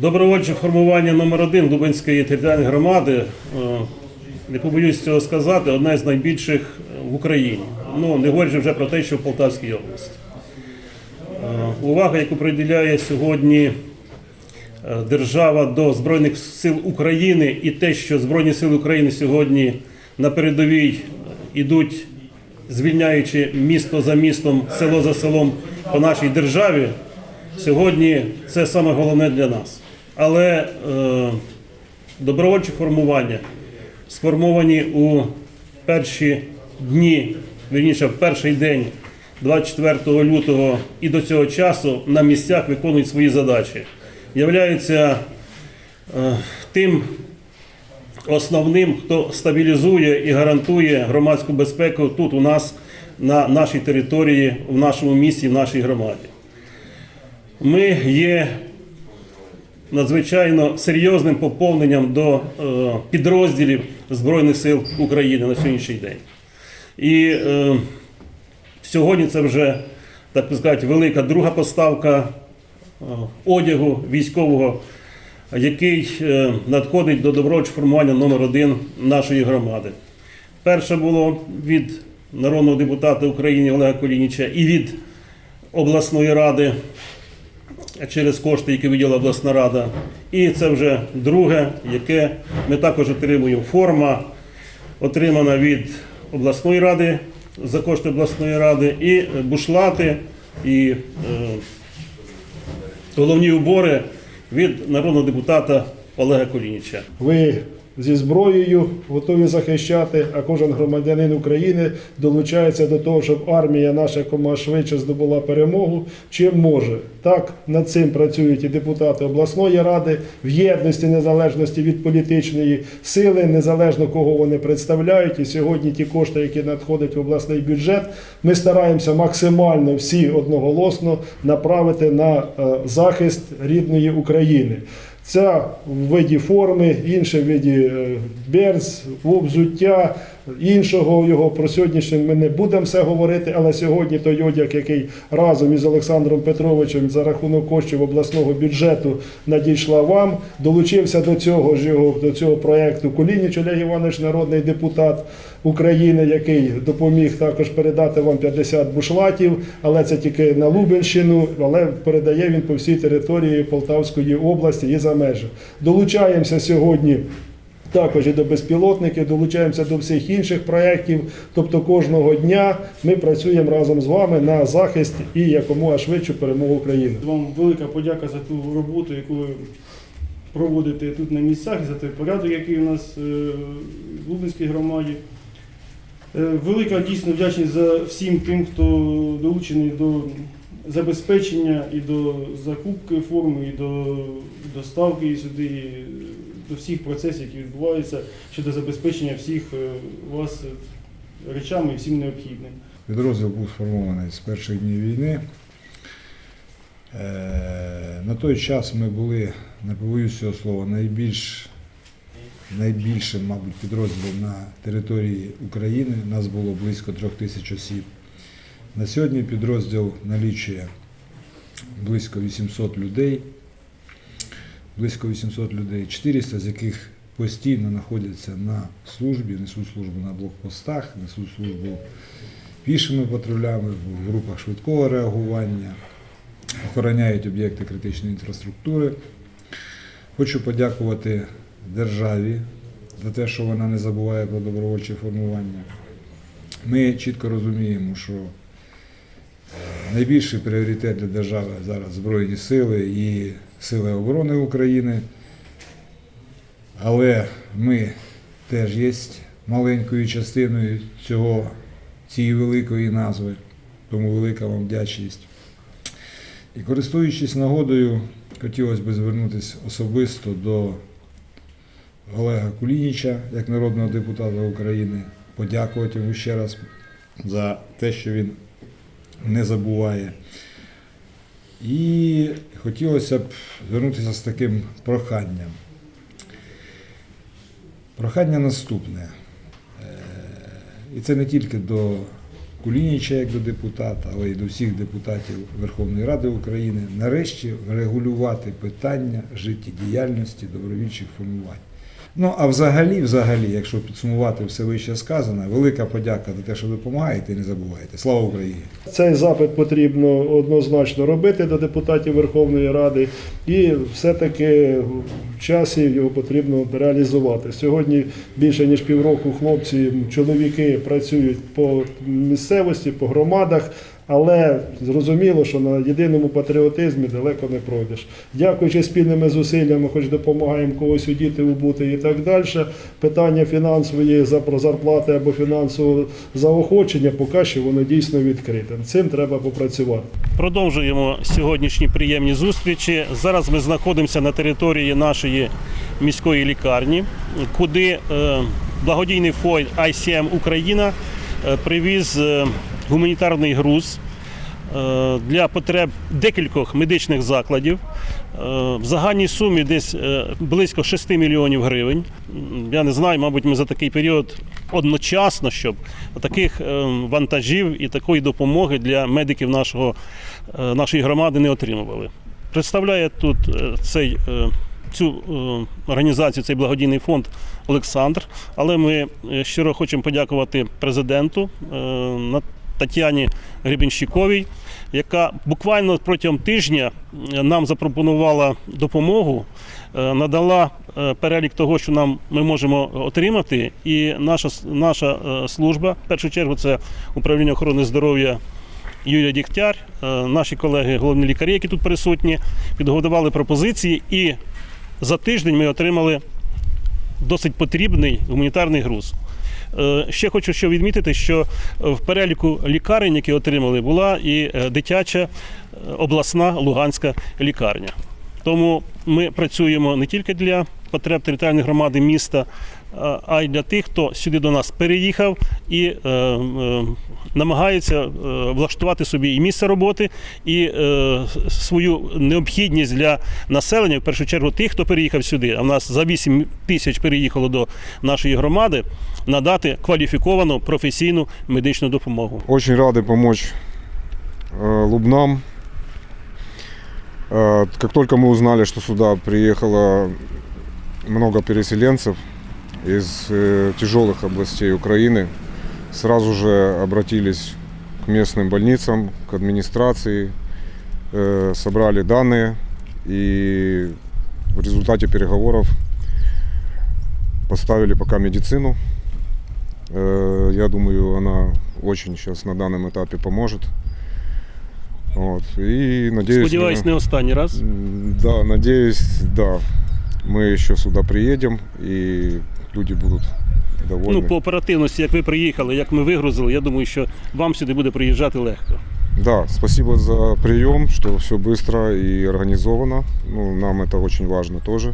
Добровольче формування номер 1 Лубенської територіальної громади, е, не побоюсь цього сказати, одна з найбільших в Україні. Ну, не говорячи вже про те, що в Полтавській області. Е, Увага, яку приділяє сьогодні е, держава до Збройних сил України і те, що Збройні сили України сьогодні на передовій ідуть, звільняючи місто за містом, село за селом по нашій державі, сьогодні це саме головне для нас. Але е, добровольчі формування сформовані у перші дні, вірніше, в перший день 24 лютого і до цього часу на місцях виконують свої задачі. Являються е, тим основним, хто стабілізує і гарантує громадську безпеку тут у нас на нашій території, в нашому місті, в нашій громаді. Ми є надзвичайно серйозним поповненням до е, підрозділів Збройних сил України на сьогоднішній день. І е, сьогодні це вже, так би сказати, велика друга поставка е, одягу військового, який надходить до добровольчого формування номер 1 нашої громади. Перше було від народного депутата України Олега Колініча і від обласної ради через кошти, які виділа обласна рада. І це вже друге, яке ми також отримуємо. Форма отримана від обласної ради за кошти обласної ради, і бушлати, і е, головні убори від народного депутата Олега Колініча. Ви зі зброєю готові захищати, а кожен громадянин України долучається до того, щоб армія наша якомога швидше здобула перемогу. Чим може так над цим працюють і депутати обласної ради в єдності незалежності від політичної сили, незалежно кого вони представляють. І сьогодні ті кошти, які надходять в обласний бюджет, ми стараємося максимально всі одноголосно направити на е, захист рідної України. Ця в виді форми, інше в виді е, берц, взуття, іншого його про сьогоднішнє ми не будемо все говорити, але сьогодні той одяг, який разом із Олександром Петровичем за рахунок коштів обласного бюджету надійшла вам, долучився до цього ж його до цього проекту Кулініч Олег Іванович, народний депутат України, який допоміг також передати вам 50 бушлатів, але це тільки на Лубенщину, але передає він по всій території Полтавської області і за межі. Долучаємося сьогодні. Також і до безпілотників, долучаємося до всіх інших проєктів. Тобто кожного дня ми працюємо разом з вами на захист і якомога швидшу перемогу України. Вам велика подяка за ту роботу, яку ви проводите тут на місцях, і за той порядок, який у нас е, в Лубенській громаді. Е, Велика дійсно вдячність за всім тим, хто долучений до забезпечення і до закупки форми, і до доставки сюди, до всіх процесів, які відбуваються щодо забезпечення всіх е, вас е, речами і всім необхідним. Підрозділ був сформований з перших днів війни. Е, На той час ми були, не побоюсь цього слова, найбільш, найбільшим, мабуть, підрозділом на території України. Нас було близько трьох тисяч осіб. На сьогодні підрозділ налічує близько 800 людей. Близько 800 людей, 400 з яких постійно знаходяться на службі, несуть службу на блокпостах, несуть службу пішими патрулями, в групах швидкого реагування, охороняють об'єкти критичної інфраструктури. Хочу подякувати державі за те, що вона не забуває про добровольче формування. Ми чітко розуміємо, що е, найбільший пріоритет для держави зараз Збройні сили і Сили оборони України. Але ми теж є маленькою частиною цього, цієї великої назви, тому велика вам вдячність. І користуючись нагодою, хотілося б звернутися особисто до Олега Кулініча, як народного депутата України, подякувати йому ще раз за те, що він не забуває. І хотілося б звернутися з таким проханням. Прохання наступне. Е, І це не тільки до Кулініча як до депутата, але й до всіх депутатів Верховної Ради України нарешті врегулювати питання життєдіяльності добровільчих формувань. Ну а взагалі, взагалі, якщо підсумувати все вище сказане, велика подяка за те, що допомагаєте не забувайте. Слава Україні! Цей запит потрібно однозначно робити до депутатів Верховної Ради, і все-таки в часі його потрібно реалізувати. Сьогодні більше ніж півроку хлопці, чоловіки працюють по місцевості, по громадах. Але зрозуміло, що на єдиному патріотизмі далеко не пройдеш. Дякуючи спільними зусиллями, хоч допомагаємо когось удіти, убути і так далі. Питання фінансової про зарплати або фінансового заохочення, поки що воно дійсно відкрите. Цим треба попрацювати. Продовжуємо сьогоднішні приємні зустрічі. Зараз ми знаходимося на території нашої міської лікарні, куди е, благодійний фонд ICM Україна е, привіз е, гуманітарний груз е, для потреб декількох медичних закладів. Е, В загальній сумі десь е, близько 6 мільйонів гривень. Я не знаю, мабуть, ми за такий період одночасно, щоб таких вантажів і такої допомоги для медиків нашого, нашої громади не отримували. Представляє тут цей, цю організацію, цей благодійний фонд Олександр. Але ми щиро хочемо подякувати президенту Тетяні Гребенщиковій, яка буквально протягом тижня е, нам запропонувала допомогу, е, надала е, перелік того, що нам ми можемо отримати. І наша, наша служба, в першу чергу, це управління охорони здоров'я. Юрія Дігтяр, наші колеги, головні лікарі, які тут присутні, підготували пропозиції, і за тиждень ми отримали досить потрібний гуманітарний груз. Е, Ще хочу що відмітити, що в переліку лікарень, які отримали, була і е, дитяча е, обласна Луганська лікарня. Тому ми працюємо не тільки для потреб територіальної громади міста, а- а й для тих, хто сюди до нас переїхав і е, е, намагається е, влаштувати собі і місце роботи, і е, свою необхідність для населення, в першу чергу тих, хто переїхав сюди. А в нас за 8 тисяч переїхало до нашої громади, надати кваліфіковану професійну медичну допомогу. Очень рады помочь э, Лубнам. Э, Как только мы узнали, что сюда приехало много переселенцев из э, тяжелых областей Украины, сразу же обратились к местным больницам, к администрации, э, собрали данные и в результате переговоров поставили пока медицину. Э, Я думаю, она очень сейчас на данном этапе поможет. Вот. И надеюсь, Сподіваюсь, не останній раз. Да, надеюсь, да. Мы еще сюда приедем и люди будут довольны. Ну, по оперативності, як ви приїхали, як ми вигрузили, я думаю, що вам сюди буде приїжджати легко. Да, спасибо за прием, что все быстро и организовано. Ну, нам это очень важно тоже.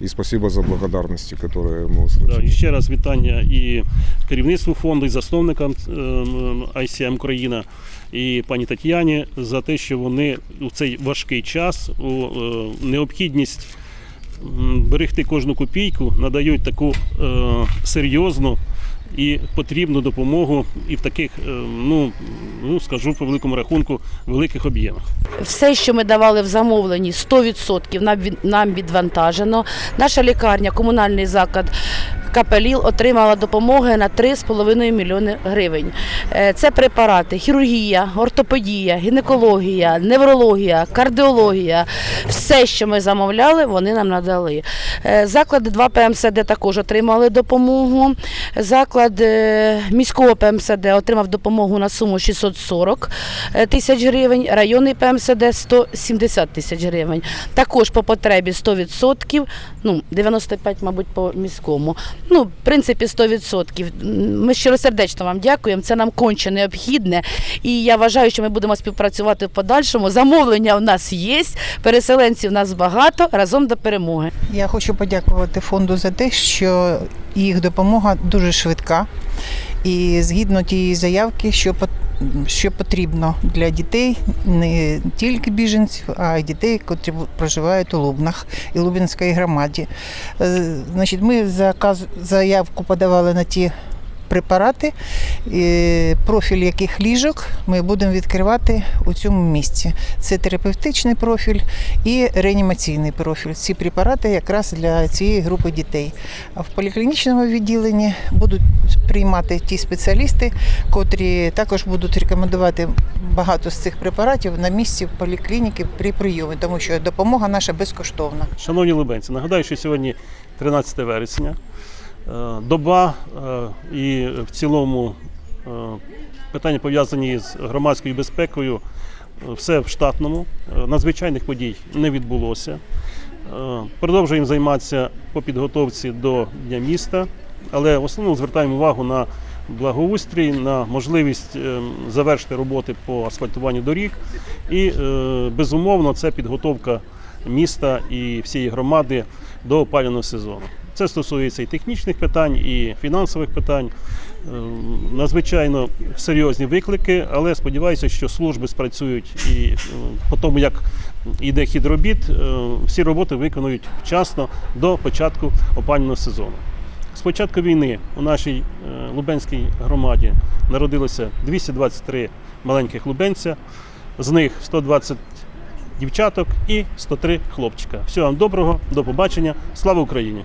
И спасибо за благодарности, которые мы услышали. Да, і ще раз вітання і керівництву фонду, і засновникам ем, ICM Україна, і пані Тетяні за те, що вони у цей важкий час, у е, необхідність м, берегти кожну копійку, надають таку е, серйозну і потрібну допомогу і в таких, е, ну, ну скажу по великому рахунку, великих об'ємах. Все, що ми давали в замовленні, 100% нам, від- нам відвантажено. Наша лікарня, комунальний заклад Капеліл отримала допомоги на 3,5 мільйони гривень. Е, Це препарати, хірургія, ортопедія, гінекологія, неврологія, кардіологія. Все, що ми замовляли, вони нам надали. Е, Заклади 2 ПМСД також отримали допомогу. Заклад е, міського ПМСД отримав допомогу на суму 640 е, тисяч гривень, районний ПМСД 170 тисяч гривень. Також по потребі 100%, ну 95, мабуть, по міському. Ну, в принципі, 100%. Ми щиросердечно вам дякуємо. Це нам конче необхідне. І я вважаю, що ми будемо співпрацювати в подальшому. Замовлення у нас є, переселенців у нас багато. Разом до перемоги. Я хочу подякувати фонду за те, що їх допомога дуже швидка і згідно тієї заявки, що що потрібно для дітей, не тільки біженців, а й дітей, котрі проживають у Лубнах і Лубінській громаді. Е, Значить, ми заказ, заявку подавали на ті препарати, профіль яких ліжок ми будемо відкривати у цьому місці. Це терапевтичний профіль і реанімаційний профіль. Ці препарати якраз для цієї групи дітей. А в поліклінічному відділенні будуть приймати ті спеціалісти, котрі також будуть рекомендувати багато з цих препаратів на місці поліклініки при прийомі, тому що допомога наша безкоштовна. Шановні лубенці, нагадаю, що сьогодні 13 вересня, доба е, і в цілому е, питання пов'язані з громадською безпекою, е, все в штатному. Е, Надзвичайних подій не відбулося. Е, Продовжуємо займатися по підготовці до Дня міста, але в основному звертаємо увагу на благоустрій, на можливість е, завершити роботи по асфальтуванню доріг. І е, безумовно це підготовка міста і всієї громади до опалювального сезону. Це стосується і технічних питань, і фінансових питань. Е, Надзвичайно серйозні виклики, але сподіваюся, що служби спрацюють і е, по тому, як йде хід робіт, е, всі роботи виконують вчасно до початку опалювального сезону. З початку війни у нашій Лубенській громаді народилося 223 маленьких лубенця, з них 120 дівчаток і 103 хлопчика. Всього вам доброго, до побачення. Слава Україні!